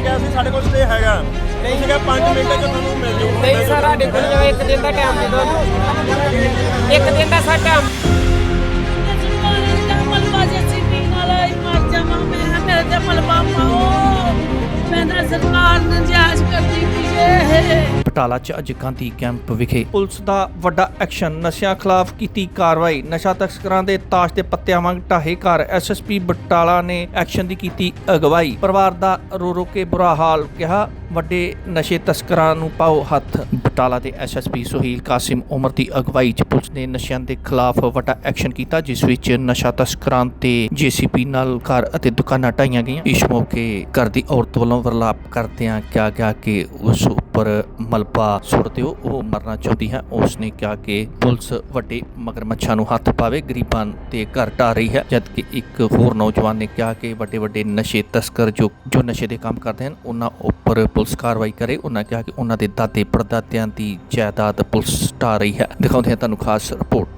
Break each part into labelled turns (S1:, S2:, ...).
S1: ਤੁਸੀਂ ਕਿਹਾ ਸੀ ਸਾਡੇ ਕੋਲ ਸਟੇ ਹੈਗਾ। ਤੁਸੀਂ ਕਿਹਾ 5 ਮਿੰਟ ਚ ਤੁਹਾਨੂੰ ਮਿਲ ਜੂ।
S2: ਨਹੀਂ ਸਰ ਸਾਡੇ ਕੋਲ ਇੱਕ ਦਿਨ ਦਾ ਟਾਈਮ ਦੇ ਦਿਓ ਇੱਕ ਦਿਨ ਦਾ ਟਾਈਮ
S3: ਮਲਬਾ ਜੱਸੀ ਪੀਣ ਵਾਲਾ ਹੀ ਮਰ ਜਾਵਾਂ ਮੈਂ ਮੇਰੇ ਤੇ ਮਲਬਾ ਪਾਓ ਮੈਂ ਤਾਂ ਸਰਕਾਰ ਨਜਾਇਜ਼ ਕਰਦੀ ਪਈ ਏ।
S4: ਬਟਾਲਾ 'ਚ ਅੱਜ ਗਾਂਧੀ ਕੈਂਪ ਵਿਖੇ ਪੁਲਿਸ ਦਾ ਵੱਡਾ ਐਕਸ਼ਨ। ਨਸ਼ਿਆਂ ਖਿਲਾਫ ਕੀਤੀ ਕਾਰਵਾਈ। ਨਸ਼ਾ ਤਸਕਰਾਂ ਦੇ ਤਾਸ਼ ਦੇ ਪੱਤਿਆਂ ਵਾਂਗ ਢਾਹੇ ਘਰ। ਐਸਐਸਪੀ ਬਟਾਲਾ ਨੇ ਐਕਸ਼ਨ ਦੀ ਕੀਤੀ ਅਗਵਾਈ। ਪਰਿਵਾਰ ਦਾ ਰੋ ਰੋ ਕੇ ਬੁਰਾ ਹਾਲ ਕਿਹਾ। ਵੱਡੇ ਨਸ਼ੇ ਤਸਕਰਾਂ ਨੂੰ ਪਾਓ ਹੱਥ। ਬਟਾਲਾ ਦੇ ਐਸਐਸਪੀ ਸੁਹੀਲ ਕਾਸਿਮ ਉਮਰ ਦੀ ਅਗਵਾਈ 'ਚ ਪੁਲਿਸ ਨੇ ਨਸ਼ਿਆਂ ਦੇ ਖਿਲਾਫ ਵੱਡਾ ਐਕਸ਼ਨ ਕੀਤਾ, ਜਿਸ ਵਿੱਚ ਨਸ਼ਾ ਤਸਕਰਾਂ ਤੇ ਜੀਸੀਪੀ ਨਾਲ ਘਰ ਅਤੇ ਦੁਕਾਨਾਂ ਢਾਈਆਂ ਗਈਆਂ। ਇਸ ਮੌਕੇ ਘਰ ਦੀ ਔਰਤ ਵੱਲੋਂ ਵਰਲਾਪ ਕਰਦਿਆਂ ਕਿਹਾ ਗਿਆ ਕਿ ਉਸ ਉੱਪਰ ਮਲਬਾ ਸੁੱਟ ਦਿਓ, ਉਹ ਮਰਨਾ ਚਾਹੁੰਦੀ ਹੈ। ਉਸ ਨੇ ਕਿਹਾ ਕਿ ਪੁਲਿਸ ਵੱਡੇ ਮਗਰਮੱਛਾਂ ਨੂੰ ਹੱਥ ਪਾਵੇ, ਗਰੀਬਾਂ ਤੇ ਘਰ ਢਾ ਰਹੀ ਹੈ, ਜਦਕਿ ਇੱਕ ਹੋਰ ਨੌਜਵਾਨ ਨੇ ਕਿਹਾ ਕਿ ਵੱਡੇ ਵੱਡੇ ਨਸ਼ੇ ਤਸਕਰ ਜੋ ਜੋ ਨਸ਼ੇ ਦੇ ਕੰਮ ਕਰਦੇ ਹਨ, ਉਹਨਾਂ ਉੱਪਰ ਪੁਲਿਸ ਕਾਰਵਾਈ ਕਰੇ। ਉਹਨਾਂ ਕਿਹਾ ਕਿ ਉਹਨਾਂ ਦੇ ਦਾਦੇ ਪੜਦਾਦਿਆਂ ਦੀ ਜਾਇਦਾਦ ਪੁਲਿਸ ਢਾ ਰਹੀ ਹੈ। ਦਿਖਾਉਂਦੇ ਹਾਂ ਤੁਹਾਨੂੰ ਖਾਸ ਰਿਪੋਰਟ।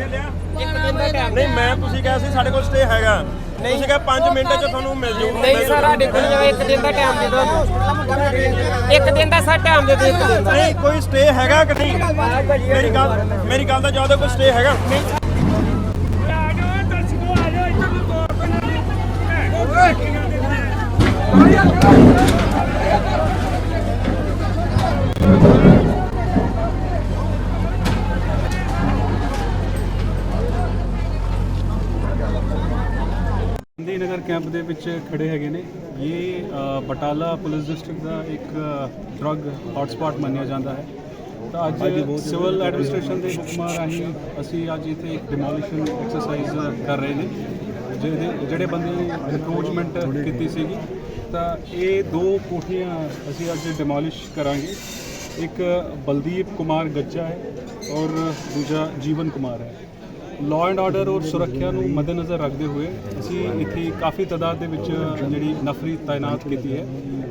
S2: ਇੱਕ ਦਿਨ ਦਾ ਟਾਈਮ
S1: ਨਹੀਂ ਮੈਂ ਤੁਸੀਂ ਕਿਹਾ ਸੀ ਸਾਡੇ ਕੋਲ ਸਟੇ ਹੈਗਾ। ਤੁਸੀਂ ਕਿਹਾ 5 ਮਿੰਟ ਚ ਤੁਹਾਨੂੰ ਮਿਲ ਜੂ
S2: ਨਹੀਂ ਸਰ ਸਾਡੇ ਕੋਲ ਜੋ ਇੱਕ ਦਿਨ ਦਾ ਟਾਈਮ ਦੇ ਦਿਓ ਇੱਕ ਦਿਨ ਦਾ ਸਰ ਟਾਈਮ ਦੇ ਦਿਓ ਇੱਕ ਦਿਨ ਦਾ।
S1: ਨਹੀਂ ਕੋਈ ਸਟੇ ਹੈਗਾ ਕਿ ਨਹੀਂ? ਮੇਰੀ ਗੱਲ ਮੇਰੀ ਗੱਲ ਦਾ ਜਵਾਬ ਕੋਈ ਸਟੇ ਹੈਗਾ?
S5: ਗਾਂਧੀ ਦੇ ਵਿੱਚ ਖੜੇ ਹੈਗੇ ਨੇ। ਇਹ ਬਟਾਲਾ ਪੁਲਿਸ ਡਿਸਟ੍ਰਿਕਟ ਦਾ ਇੱਕ ਡਰੱਗ ਹੌਟਸਪੌਟ ਮੰਨਿਆ ਜਾਂਦਾ ਹੈ। ਤਾਂ ਅੱਜ ਸਿਵਲ ਐਡਮਿਨਿਸਟ੍ਰੇਸ਼ਨ ਦੇ ਹੁਕਮਾਂ ਰਾਹੀਂ ਅਸੀਂ ਅੱਜ ਇੱਥੇ ਇੱਕ ਡਿਮੋਲੀਸ਼ਨ ਐਕਸਰਸਾਈਜ਼ ਕਰ ਰਹੇ ਨੇ ਜਿਹਦੇ ਜਿਹੜੇ ਬੰਦੇ ਨੇ ਅਨਕਰੋਚਮੈਂਟ ਕੀਤੀ ਸੀਗੀ। ਤਾਂ ਇਹ ਦੋ ਕੋਠੀਆਂ ਅਸੀਂ ਅੱਜ ਡਿਮੋਲਿਸ਼ ਕਰਾਂਗੇ। ਇੱਕ ਬਲਦੀਪ ਕੁਮਾਰ ਗੱਜਾ ਹੈ ਔਰ ਦੂਜਾ ਜੀਵਨ ਕੁਮਾਰ ਹੈ। ਲਾਅ ਐਂਡ ਆਰਡਰ ਔਰ ਸੁਰੱਖਿਆ ਨੂੰ ਮੱਦੇਨਜ਼ਰ ਰੱਖਦੇ ਹੋਏ ਅਸੀਂ ਇੱਥੇ ਕਾਫੀ ਤਾਦਾਦ ਦੇ ਵਿੱਚ ਜਿਹੜੀ ਨਫਰੀ ਤਾਇਨਾਤ ਕੀਤੀ ਹੈ।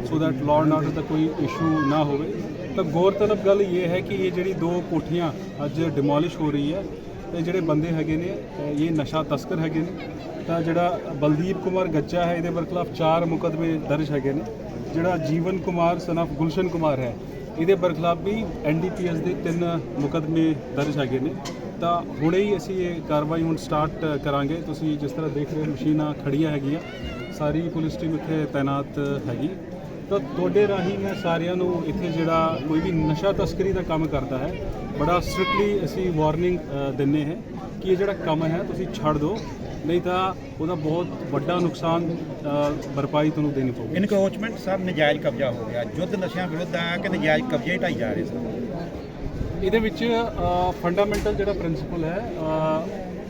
S5: So that law and order ਦਾ ਕੋਈ ਇਸ਼ੂ ਨਾ ਹੋਵੇ। ਤਾਂ ਗੌਰਤਲਬ ਗੱਲ ਇਹ ਹੈ ਕਿ ਇਹ ਜਿਹੜੀ ਦੋ ਕੋਠੀਆਂ ਅੱਜ ਡਿਮੋਲਿਸ਼ ਹੋ ਰਹੀ ਹੈ ਤੇ ਜਿਹੜੇ ਬੰਦੇ ਹੈਗੇ ਨੇ, ਇਹ ਨਸ਼ਾ ਤਸਕਰ ਹੈਗੇ ਨੇ। ਤਾਂ ਜਿਹੜਾ ਬਲਦੀਪ ਕੁਮਾਰ ਗੱਚਾ ਹੈ, ਇਹਦੇ ਬਰਖਲਾਫ ਚਾਰ ਮੁਕਦਮੇ ਦਰਜ ਹੈਗੇ ਨੇ। ਜਿਹੜਾ ਜੀਵਨ ਕੁਮਾਰ ਸਨ ਆਫ ਗੁਲਸ਼ਨ ਕੁਮਾਰ ਹੈ, ਇਹਦੇ ਬਰਖਲਾਫ ਵੀ ਐਨਡੀਪੀਐਸ ਦੇ ਤਿੰਨ ਮੁਕਦਮੇ ਦਰਜ ਹੈਗੇ ਨੇ। ਤਾਂ ਹੁਣੇ ਹੀ ਅਸੀਂ ਇਹ ਕਾਰਵਾਈ ਹੁਣ ਸਟਾਰਟ ਕਰਾਂਗੇ। ਤੁਸੀਂ ਜਿਸ ਤਰ੍ਹਾਂ ਦੇਖ ਰਹੇ ਹੋ, ਮਸ਼ੀਨਾਂ ਖੜੀਆਂ ਹੈਗੀਆਂ। ਸਾਰੀ ਪੁਲਿਸ ਟੀਮ ਇੱਥੇ ਤਾਇਨਾਤ ਹੈਗੀ। ਤਾਂ ਤੁਹਾਡੇ ਰਾਹੀਂ ਮੈਂ ਸਾਰਿਆਂ ਨੂੰ ਇੱਥੇ ਜਿਹੜਾ ਕੋਈ ਵੀ ਨਸ਼ਾ ਤਸਕਰੀ ਦਾ ਕੰਮ ਕਰਦਾ ਹੈ, ਬੜਾ ਸਟ੍ਰਿਕਟਲੀ ਅਸੀਂ ਵਾਰਨਿੰਗ ਦਿੰਨੇ ਹੈ ਕਿ ਇਹ ਜਿਹੜਾ ਕੰਮ ਹੈ, ਤੁਸੀਂ ਛੱਡ ਦਿਓ। ਨਹੀਂ ਤਾਂ ਉਹਦਾ ਬਹੁਤ ਵੱਡਾ ਨੁਕਸਾਨ ਭਰਪਾਈ ਤੁਹਾਨੂੰ ਦੇਣੀ ਪਊਗੀ।
S6: ਇਨਕਰੋਚਮੈਂਟ ਸਭ ਨਜਾਇਜ਼ ਕਬਜ਼ਾ ਹੋ ਗਿਆ। ਯੁੱਧ ਨਸ਼ਿਆਂ ਵਿਰੁੱਧ ਆ ਕਿ ਨਜਾਇਜ਼ ਕਬਜ਼ੇ ਢਾਈ ਜਾ ਰਹੇ ਸਨ?
S5: ਇਹਦੇ ਵਿੱਚ ਫੰਡਾਮੈਂਟਲ ਜਿਹੜਾ ਪ੍ਰਿੰਸੀਪਲ ਹੈ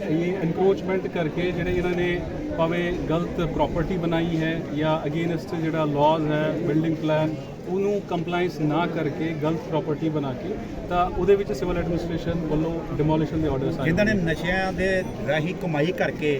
S5: ਇਹ ਐਨਕਰੋਚਮੈਂਟ ਕਰਕੇ ਜਿਹੜੇ ਇਹਨਾਂ ਨੇ ਭਾਵੇਂ ਗਲਤ ਪ੍ਰਾਪਰਟੀ ਬਣਾਈ ਹੈ ਜਾਂ ਅਗੇਨਸਟ ਜਿਹੜਾ ਲਾਜ਼ ਹੈ ਬਿਲਡਿੰਗ ਪਲਾਨ ਉਹਨੂੰ ਕੰਪਲਾਈਂਸ ਨਾ ਕਰਕੇ ਗਲਤ ਪ੍ਰਾਪਰਟੀ ਬਣਾ ਕੇ ਤਾਂ ਉਹਦੇ ਵਿੱਚ ਸਿਵਲ ਐਡਮਿਨਿਸਟ੍ਰੇਸ਼ਨ ਵੱਲੋਂ ਡਿਮੋਲੀਸ਼ਨ ਦੇ ਆਰਡਰਸ ਆਏ
S6: ਜਿਨ੍ਹਾਂ ਨੇ ਨਸ਼ਿਆਂ ਦੇ ਰਾਹੀਂ ਕਮਾਈ ਕਰਕੇ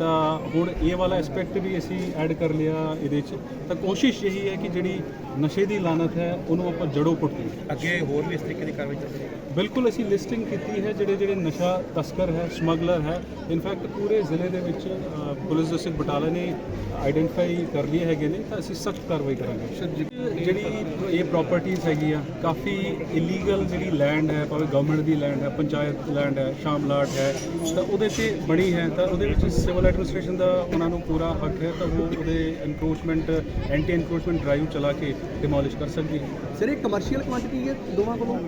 S5: ਤਾਂ ਹੁਣ ਇਹ ਵਾਲਾ ਐਸਪੈਕਟ ਵੀ ਅਸੀਂ ਐਡ ਕਰ ਲਿਆ ਇਹਦੇ 'ਚ। ਤਾਂ ਕੋਸ਼ਿਸ਼ ਇਹੀ ਹੈ ਕਿ ਜਿਹੜੀ ਨਸ਼ੇ ਦੀ ਲਾਨਤ ਹੈ ਉਹਨੂੰ ਆਪਾਂ ਜੜੋਂ ਪੁੱਟੀਏ।
S6: ਅੱਗੇ ਹੋਰ ਵੀ ਇਸ ਤਰੀਕੇ ਦੀ ਕਾਰਵਾਈ ਚੱਲ ਰਹੀ ਹੈ?
S5: ਬਿਲਕੁਲ ਅਸੀਂ ਲਿਸਟਿੰਗ ਕੀਤੀ ਹੈ ਜਿਹੜੇ ਜਿਹੜੇ ਨਸ਼ਾ ਤਸਕਰ ਹੈ ਸਮਗਲਰ ਹੈ। ਇਨਫੈਕਟ ਪੂਰੇ ਜ਼ਿਲ੍ਹੇ ਦੇ ਵਿੱਚ ਪੁਲਿਸ ਡਿਸਟ੍ਰਿਕਟ ਬਟਾਲਾ ਨੇ ਆਈਡੈਂਟੀਫਾਈ ਕਰ ਲਏ ਹੈਗੇ ਨੇ ਤਾਂ ਅਸੀਂ ਸਖਤ ਕਾਰਵਾਈ ਕਰਾਂਗੇ। ਜਿਹੜੀ ਇਹ ਪ੍ਰਾਪਰਟੀਆਂ ਹੈਗੀਆਂ ਕਾਫੀ ਇਲੀਗਲ ਜਿਹੜੀ ਲੈਂਡ ਹੈ ਭਾਵੇਂ ਗਵਰਨਮੈਂਟ ਦੀ ਲੈਂਡ ਹੈ ਪੰਚਾਇਤ ਲੈਂਡ ਹੈ ਸ਼ਾਮਲਾਟ ਹੈ ਤਾਂ ਉਹਦੇ ਤੇ ਬਣੀ ਹੈ ਤਾਂ ਉਹਦੇ ਵਿੱਚ ਸਿਵਲ ਐਡਮਿਨਿਸਟ੍ਰੇਸ਼ਨ ਦਾ ਉਹਨਾਂ ਨੂੰ ਪੂਰਾ ਹੱਕ ਹੈ ਤਾਂ ਉਹ ਉਹਦੇ ਇਨਕਰੋਚਮੈਂਟ ਐਂਟੀ ਇਨਕਰੋਚਮੈਂਟ ਡਰਾਈਵ ਚਲਾ ਕੇ ਡਿਮੋਲਿਸ਼ ਕਰ ਸਕਦੀ ਹੈ
S7: ਸਰ ਇਹ ਕਮਰਸ਼ੀਅਲ ਕੁਆਂਟੀਟੀ ਹੈ ਦੋਵਾਂ ਕੋਲੋਂ?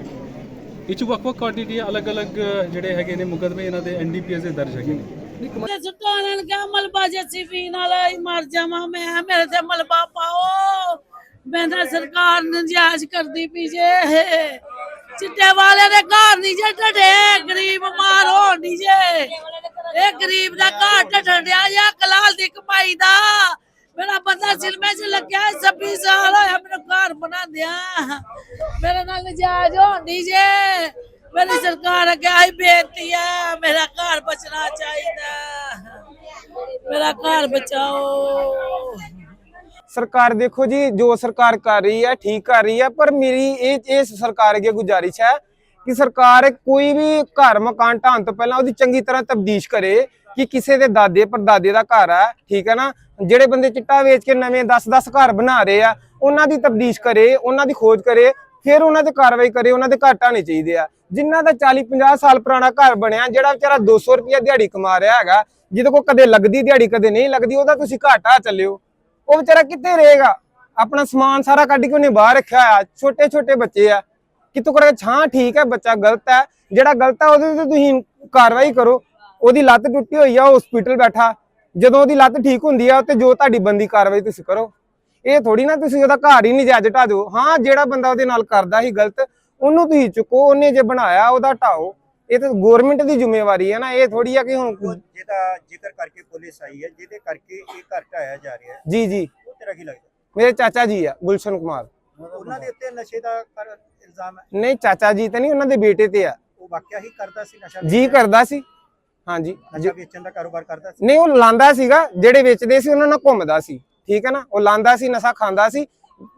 S5: ਇਹ 'ਚ ਵੱਖ-ਵੱਖ ਕੁਆਂਟੀਟੀ ਅਲੱਗ-ਅਲੱਗ ਜਿਹੜੇ ਹੈਗੇ ਨੇ ਮੁਕੱਦਮੇ ਇਹਨਾਂ ਦੇ ਐਨਡੀਪੀਐਸ ਦੇ ਦਰਜ ਹੈਗੇ ਨੇ।
S3: ਤੇ ਸੁਟਾਣਨ ਕਿਆ ਮਲਬਾ ਜੱਸੀ ਪੀਣ ਵਾਲਾ ਹੀ ਮਰ ਜਾਵਾਂ ਮੈਂ ਮੇਰੇ ਤੇ ਮਲਬਾ ਪਾਓ। ਮੈਂ ਤਾਂ ਸਰਕਾਰ ਨਜਾਇਜ਼ ਕਰਦੀ ਪਈ ਜੇ। ਚਿੱਟੇ ਵਾਲੇ ਦੇ ਘਰ ਨਹੀਂ ਜੇ ਗਰੀਬ ਮਾਰ ਹੋਣ ਨਹੀਂ ਜੇ। ਇਹ ਗਰੀਬ ਦਾ ਘਰ ਢੱਡਣ ਡਿਆ ਜਾਂ ਕਲਾਲ ਦੀ ਕਮਾਈ ਦਾ। ਮੇਰਾ ਬੰਦਾ ਸਿਲਮੇ 'ਚ ਲੱਗਿਆ 26 ਸਾਲ ਹੋਇਆ ਮੈਨੂੰ ਘਰ ਬਣਾਉਂਦਿਆਂ। ਮੇਰੇ ਨਾਲ ਨਜਾਇਜ਼ ਹੋਣ ਜੇ। ਮੇਰੀ ਸਰਕਾਰ ਅੱਗੇ ਆਈ ਬੇਨਤੀ ਹੈ, ਮੇਰਾ ਘਰ ਬਚਣਾ ਚਾਹੀਦਾ। ਮੇਰਾ ਘਰ ਬਚਾਓ।
S8: ਸਰਕਾਰ ਦੇਖੋ ਜੀ, ਜੋ ਸਰਕਾਰ ਕਰ ਰਹੀ ਹੈ, ਠੀਕ ਕਰ ਰਹੀ ਹੈ, ਪਰ ਮੇਰੀ ਇਹ ਇਹ ਸਰਕਾਰ ਅੱਗੇ ਗੁਜ਼ਾਰਿਸ਼ ਹੈ ਕਿ ਸਰਕਾਰ ਕੋਈ ਵੀ ਘਰ ਮਕਾਨ ਢਾਉਣ ਤੋਂ ਪਹਿਲਾਂ ਉਹਦੀ ਚੰਗੀ ਤਰ੍ਹਾਂ ਤਬਦੀਸ਼ ਕਰੇ ਕਿ ਕਿਸੇ ਦੇ ਦਾਦੇ ਪਰਦਾਦੇ ਦਾ ਘਰ ਹੈ ਠੀਕ ਹੈ ਨਾ? ਜਿਹੜੇ ਬੰਦੇ ਚਿੱਟਾ ਵੇਚ ਕੇ ਨਵੇਂ 10-10 ਘਰ ਬਣਾ ਰਹੇ ਆ, ਉਹਨਾਂ ਦੀ ਤਬਦੀਸ਼ ਕਰੇ, ਉਹਨਾਂ ਦੀ ਖੋਜ ਕਰੇ, ਫਿਰ ਉਹਨਾਂ ਤੇ ਕਾਰਵਾਈ ਕਰੇ, ਉਹਨਾਂ ਦੇ ਘਰ ਢਾਣੇ ਚਾਹੀਦੇ ਆ। ਜਿਨ੍ਹਾਂ ਦਾ 40-50 ਸਾਲ ਪੁਰਾਣਾ ਘਰ ਬਣਿਆ, ਜਿਹੜਾ ਵਿਚਾਰਾ 200 ਰੁਪਏ ਦਿਹਾੜੀ ਕਮਾ ਰਿਹਾ ਹੈਗਾ, ਜਿਹਦੇ ਕੋਲ ਕਦੇ ਲੱਗਦੀ ਦਿਹਾੜੀ, ਕਦੇ ਨਹੀਂ ਲੱਗਦੀ, ਉਹਦਾ ਤੁਸੀਂ ਘਾਟਾ ਚੱਲਿਓ। ਉਹ ਵਿਚਾਰਾ ਕਿੱਥੇ ਰਹੇਗਾ? ਆਪਣਾ ਸਮਾਨ ਸਾਰਾ ਕੱਢ ਕੇ ਉਹਨੇ ਬਾਹਰ ਰੱਖਿਆ ਆ ਛੋਟੇ ਛੋਟੇ ਬੱਚੇ ਆ। ਕਿਤੋਂ ਕਰਕੇ ਛਾਂ ਠੀਕ ਹੈ ਬੱਚਾ ਗਲਤ ਹੈ। ਜਿਹੜਾ ਗਲਤ ਹੈ ਉਹਦੇ ਤੇ ਤੁਸੀਂ ਕਾਰਵਾਈ ਕਰੋ। ਉਹਦੀ ਲੱਤ ਟੁੱਟੀ ਹੋਈ ਆ ਹਸਪੀਟਲ ਬੈਠਾ। ਜਦੋਂ ਉਹਦੀ ਲੱਤ ਠੀਕ ਹੁੰਦੀ ਆ ਤੇ ਜੋ ਤੁਹਾਡੀ ਬੰਦੀ ਕਾਰਵਾਈ ਤੁਸੀਂ ਕਰੋ। ਇਹ ਥੋੜੀ ਨਾ ਤੁਸੀਂ ਉਹਦਾ ਘਰ ਹੀ ਨਜਾਇਜ਼ ਢਾ ਦਿਓ ਹਾਂ ਜਿਹੜਾ ਬੰਦਾ ਉਹਦੇ ਨਾਲ ਕਰਦਾ ਸੀ ਗਲਤ ਉਹਨੂੰ ਤੁਸੀਂ ਚੁੱਕੋ ਉਹਨੇ ਜੇ ਬਣਾਇਆ ਉਹਦਾ ਢਾਓ। ਇਹ ਤਾਂ ਗਵਰਨਮੈਂਟ ਦੀ ਜ਼ਿੰਮੇਵਾਰੀ ਹੈ ਨਾ ਇਹ ਥੋੜੀ ਆ ਕਿ ਹੁਣ
S6: ਜਿਹਦਾ ਜ਼ਿਕਰ ਕਰਕੇ ਪੁਲਿਸ ਆਈ ਹੈ ਜਿਹਦੇ ਕਰਕੇ ਇਹ ਘਰ ਢਾਇਆ ਜਾ ਰਿਹਾ ਹੈ।
S8: ਜੀ ਜੀ।
S6: ਉਹ ਤੇਰਾ ਕੀ ਲੱਗਦਾ?
S8: ਮੇਰੇ ਚਾਚਾ ਜੀ ਆ ਗੁਲਸ਼ਨ ਕੁਮਾਰ।
S6: ਉਹਨਾਂ ਦੇ ਉੱਤੇ ਨਸ਼ੇ ਦਾ ਕਰ ਇਲਜ਼ਾਮ ਹੈ।
S8: ਨਹੀਂ ਚਾਚਾ ਜੀ ਤਾਂ ਨਹੀਂ ਉਹਨਾਂ ਦੇ ਬੇਟੇ ਤੇ ਆ।
S6: ਉਹ ਵਾਕਿਆ ਹੀ ਕਰਦਾ ਸੀ ਨਸ਼ਾ
S8: ਜੀ ਕਰਦਾ ਸੀ। ਹਾਂਜੀ
S6: ਨਸ਼ਾ ਵੇਚਣ ਦਾ ਕਾਰੋਬਾਰ ਕਰਦਾ ਸੀ?
S8: ਨਹੀਂ ਉਹ ਲਾਂਦਾ ਸੀਗਾ ਜਿਹੜੇ ਵੇਚਦੇ ਸੀ ਉਹਨਾਂ ਨਾਲ ਘੁੰਮਦਾ ਸੀ। ਠੀਕ ਹੈ ਨਾ? ਉਹ ਲਾਂਦਾ ਸੀ ਨਸ਼ਾ ਖਾਂਦਾ ਸੀ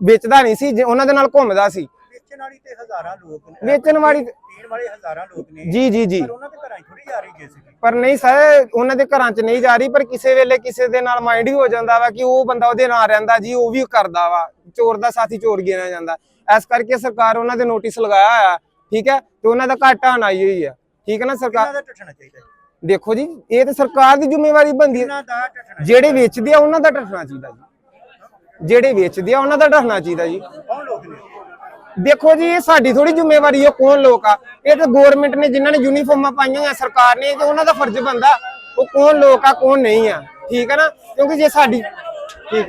S8: ਵੇਚਦਾ ਨਹੀਂ ਸੀ ਉਹਨਾਂ ਦੇ ਨਾਲ ਘੁੰਮਦਾ ਸੀ।
S6: ਵੇਚਣ ਵਾਲੀ ਤੇ ਹਜ਼ਾਰਾਂ ਲੋਕ ਨੇ।
S8: ਵੇਚਣ ਵਾਲੀ-
S6: ਪੀਣ ਵਾਲੇ ਹਜ਼ਾਰਾਂ ਲੋਕ ਨੇ।
S8: ਜੀ ਜੀ ਜੀ।
S6: ਪਰ ਉਹਨਾਂ ਦੇ ਘਰਾਂ 'ਚ ਥੋੜੀ ਜਾ ਰਹੀ ਜੇ ਸੀ
S8: ਪਰ ਨਹੀਂ ਸਰ ਉਹਨਾਂ ਦੇ ਘਰਾਂ 'ਚ ਨਹੀਂ ਜਾ ਰਹੀ ਪਰ ਕਿਸੇ ਵੇਲੇ ਕਿਸੇ ਦੇ ਨਾਲ ਮਾਈਂਡ ਹੀ ਹੋ ਜਾਂਦਾ ਵਾ ਕਿ ਉਹ ਬੰਦਾ ਉਹਦੇ ਨਾਲ ਰਹਿੰਦਾ ਜੀ ਉਹ ਵੀ ਕਰਦਾ ਵਾ। ਚੋਰ ਦਾ ਸਾਥੀ ਚੋਰ ਗਿਣਿਆ ਜਾਂਦਾ। ਇਸ ਕਰਕੇ ਸਰਕਾਰ ਉਹਨਾਂ ਦੇ ਨੋਟਿਸ ਲਗਾਇਆ ਹੋਇਆ ਠੀਕ ਹੈ? ਤੇ ਉਹਨਾਂ ਦਾ ਘਾਟਾ ਆਈ ਹੋਈ ਆ। ਠੀਕ ਹੈ ਨਾ ਸਰਕਾਰ?
S6: ਦਾ ਟੱਟਣਾ ਚਾਹੀਦਾ ਹੈ।
S8: ਦੇਖੋ ਜੀ ਇਹ ਤਾਂ ਸਰਕਾਰ ਦੀ ਜ਼ਿੰਮੇਵਾਰੀ ਬਣਦੀ ਹੈ।
S6: ਟੱਟਣਾ
S8: ਜਿਹੜੇ ਵੇਚਦੇ ਆ ਉਹਨਾਂ ਦਾ ਡਰਨਾ ਚਾਹੀਦਾ ਜੀ। ਜਿਹੜੇ ਵੇਚਦੇ ਆ ਉਹਨਾਂ ਦਾ ਡਰਨਾ ਚਾਹੀਦਾ ਜੀ।
S6: ਕੌਣ ਲੋਕ ਨੇ?
S8: ਦੇਖੋ ਜੀ ਇਹ ਸਾਡੀ ਥੋੜੀ ਜ਼ਿੰਮੇਵਾਰੀ ਹੈ ਕੌਣ ਲੋਕ ਆ? ਇਹ ਤਾਂ ਗਵਰਨਮੈਂਟ ਨੇ ਜਿਨ੍ਹਾਂ ਨੇ ਯੂਨੀਫਾਰਮਾਂ ਪਾਈਆਂ ਹੋਈਆਂ ਸਰਕਾਰ ਨੇ ਤੇ ਉਹਨਾਂ ਦਾ ਫਰਜ਼ ਬਣਦਾ। ਉਹ ਕੌਣ ਲੋਕ ਆ ਕੌਣ ਨਹੀਂ ਆ। ਠੀਕ ਹੈ ਨਾ? ਕਿਉਂਕਿ ਜੇ ਸਾਡੀ ਠੀਕ ਹੈ।